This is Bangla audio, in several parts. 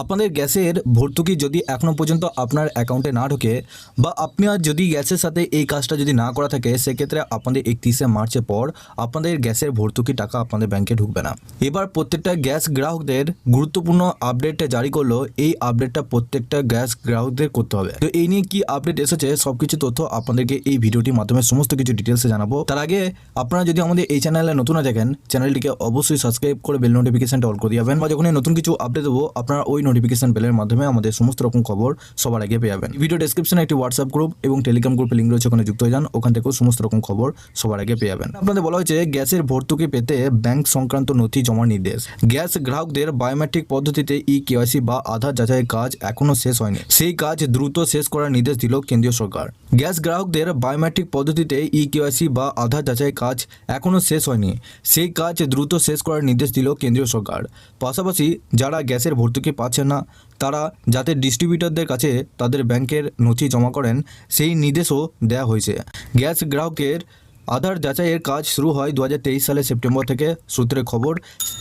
আপনাদের গ্যাসের ভর্তুকি যদি এখনও পর্যন্ত আপনার অ্যাকাউন্টে না ঢোকে বা আপনার যদি গ্যাসের সাথে এই কাজটা যদি না করা থাকে, সেক্ষেত্রে আপনাদের একত্রিশে মার্চের পর আপনাদের গ্যাসের ভর্তুকি টাকা আপনাদের ব্যাংকে ঢুকবে না। এবার প্রত্যেকটা গ্যাস গ্রাহকদের গুরুত্বপূর্ণ আপডেটটা জারি করল এই আপডেটটা প্রত্যেকটা গ্যাস গ্রাহকদের করতে হবে। তো এই নিয়ে কি আপডেট এসেছে সব কিছু তথ্য আপনাদেরকে এই ভিডিওটির মাধ্যমে সমস্ত কিছু ডিটেলসে জানাব। তার আগে আপনারা যদি আমাদের এই চ্যানেলে নতুন থাকেন, চ্যানেলটিকে অবশ্যই সাবস্ক্রাইব করে বেল নোটিফিকেশনটা অল করে যাবেন। বা যখনই নতুন কিছু আপডেট দেবো, আপনারা ওই নোটিফিকেশন বেলের মাধ্যমে আমাদের সমস্ত রকম খবর সবার আগে পেয়ে যাবেন। ভিডিও ডেসক্রিপশনে একটি হোয়াটসঅ্যাপ গ্রুপ এবং টেলিগ্রাম গ্রুপের লিঙ্ক রয়েছে, ওখানে যুক্ত হয়ে যান। ওখান থেকেও সমস্ত রকম খবর সবার আগে পেয়ে যাবেন। আপনাদের বলা হয়েছে, গ্যাসের ভর্তুকি পেতে ব্যাংক সংক্রান্ত নথি জমার নির্দেশ। গ্যাস গ্রাহকদের বায়োমেট্রিক পদ্ধতিতে ই কেওয়াইসি বা আধার যাচাইয়ের কাজ এখনও শেষ হয়নি। সেই কাজ দ্রুত শেষ করার নির্দেশ দিল কেন্দ্রীয় সরকার। গ্যাস গ্রাহকদের বায়োমেট্রিক পদ্ধতিতে ই কেওয়াইসি বা আধার যাচাইয়ের কাজ এখনও শেষ হয়নি। সেই কাজ দ্রুত শেষ করার নির্দেশ দিল কেন্দ্রীয় সরকার। পাশাপাশি যারা গ্যাসের ভর্তুকি পাচ্ছেন না। তারা যাতে ডিস্ট্রিবিউটারদের কাছে তাদের ব্যাংকের নথি জমা করেন, সেই নির্দেশও দেয়া হয়েছে। গ্যাস গ্রাহকের আধার যাচাইয়ের কাজ শুরু হয় দু সালের সেপ্টেম্বর থেকে, সূত্রে খবর,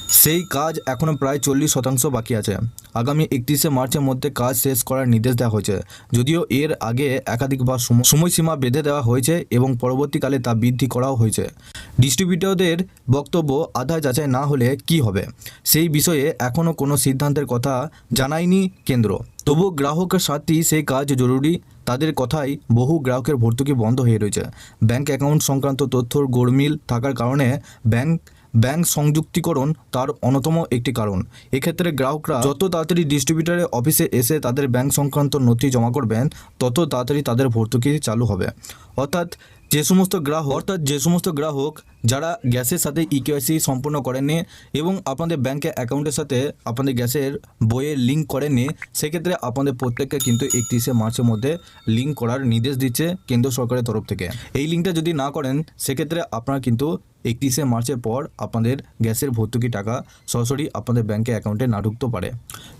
সেই কাজ এখনও প্রায় চল্লিশ শতাংশ বাকি আছে। আগামী একত্রিশে মার্চের মধ্যে কাজ শেষ করার নির্দেশ দেওয়া হয়েছে। যদিও এর আগে একাধিকবার সময়সীমা বেঁধে দেওয়া হয়েছে এবং পরবর্তীকালে তা বৃদ্ধি করাও হয়েছে। ডিস্ট্রিবিউটরদের বক্তব্য, আধার যাচাই না হলে কি হবে? সেই বিষয়ে এখনও কোনো সিদ্ধান্তের কথা জানায়নি কেন্দ্র। তবু গ্রাহকের সাথেই সেই কাজ জরুরি। তাদের কথাই বহু গ্রাহকের ভর্তুকি বন্ধ হয়ে রয়েছে। ব্যাংক অ্যাকাউন্ট সংক্রান্ত তথ্যর গোলমিল থাকার কারণে ব্যাংক ব্যাংক সংযুক্তিকরণ তার অন্যতম একটি কারণ। এক্ষেত্রে গ্রাহকরা যত তাড়াতাড়ি ডিস্ট্রিবিউটারের অফিসে এসে তাদের ব্যাংক সংক্রান্ত নথি জমা করবেন, তত তাড়াতাড়ি তাদের ভর্তুকি চালু হবে। অর্থাৎ যে সমস্ত গ্রাহক, অর্থাৎ যে সমস্ত গ্রাহক যারা গ্যাসের সাথে ইকেওয়াইসি সম্পূর্ণ করেননি এবং আপনাদের ব্যাংকে অ্যাকাউন্টের সাথে আপনাদের গ্যাসের বইয়ে লিঙ্ক করেননি, সেক্ষেত্রে আপনাদের প্রত্যেককে কিন্তু একত্রিশে মার্চের মধ্যে লিঙ্ক করার নির্দেশ দিচ্ছে কেন্দ্র সরকারের তরফ থেকে। এই লিঙ্কটা যদি না করেন, সেক্ষেত্রে আপনারা কিন্তু একত্রিশে মার্চের পর আপনাদের গ্যাসের ভর্তুকি টাকা সরাসরি আপনাদের ব্যাংকে অ্যাকাউন্টে না ঢুকতে পারে।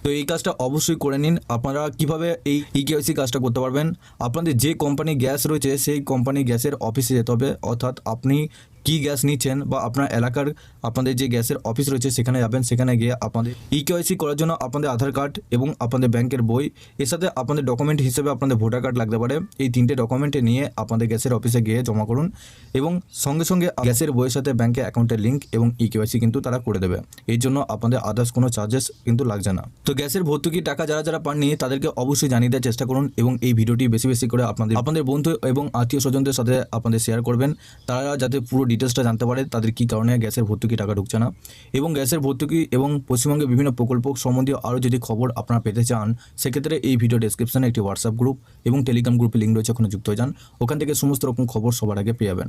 তো এই কাজটা অবশ্যই করে নিন। আপনারা কীভাবে এই ইকেওয়াইসি কাজটা করতে পারবেন? আপনাদের যে কোম্পানি গ্যাস রয়েছে, সেই কোম্পানি গ্যাসের অফিসে যেতে হবে। অর্থাৎ আপনি কি গ্যাস নিচ্ছেন বা আপনার এলাকার আপনাদের যে গ্যাসের অফিস রয়েছে সেখানে যাবেন, সেখানে গিয়ে আপনাদের ইকেওয়াইসি করার জন্য আপনাদের আধার কার্ড এবং আপনাদের ব্যাংকের বই, এর সাথে আপনাদের ডকুমেন্ট হিসেবে আপনাদের ভোটার কার্ড লাগতে পারে। এই তিনটে ডকুমেন্টে নিয়ে আপনাদের গ্যাসের অফিসে গিয়ে জমা করুন এবং সঙ্গে সঙ্গে গ্যাসের বইয়ের সাথে ব্যাংকে অ্যাকাউন্টের লিঙ্ক এবং ইকেওয়াইসি কিন্তু তারা করে দেবে। এই জন্য আপনাদের আদার্স কোনো চার্জেস কিন্তু লাগছে না। তো গ্যাসের ভর্তুকি টাকা যারা যারা পাননি তাদেরকে অবশ্যই জানিয়ে দেওয়ার চেষ্টা করুন এবং এই ভিডিওটি বেশি বেশি করে আপনাদের আপনাদের বন্ধু এবং আত্মীয় স্বজনদের সাথে আপনাদের শেয়ার করবেন। তারা যাতে পুরো ডিটেলসটা জানতে পারে তাদের কী কারণে গ্যাসের ভর্তুকি টাকা ঢুকছে না। এবং গ্যাসের ভর্তুকি এবং পশ্চিমবঙ্গের বিভিন্ন প্রকল্প সম্বন্ধীয় আরও যদি খবর আপনারা পেতে চান, সেক্ষেত্রে এই ভিডিও ডেসক্রিপশনে একটি হোয়াটসঅ্যাপ গ্রুপ এবং টেলিগ্রাম গ্রুপে লিঙ্ক রয়েছে ওখানে যুক্ত হয়ে যান। ওখান থেকে সমস্ত রকম খবর সবার আগে পেয়ে যাবেন।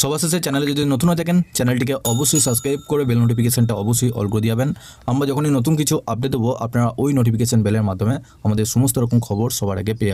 সবার শেষে চ্যানেলে যদি নতুন হয়ে থাকেন চ্যানেলটিকে অবশ্যই সাবস্ক্রাইব করে বেল নোটিফিকেশানটা অবশ্যই অল করে দিয়াবেন। আমরা যখনই নতুন কিছু আপডেট দেবো, আপনারা ওই নোটিফিকেশান বেলের মাধ্যমে আমাদের সমস্ত রকম খবর সবার আগে পেয়ে।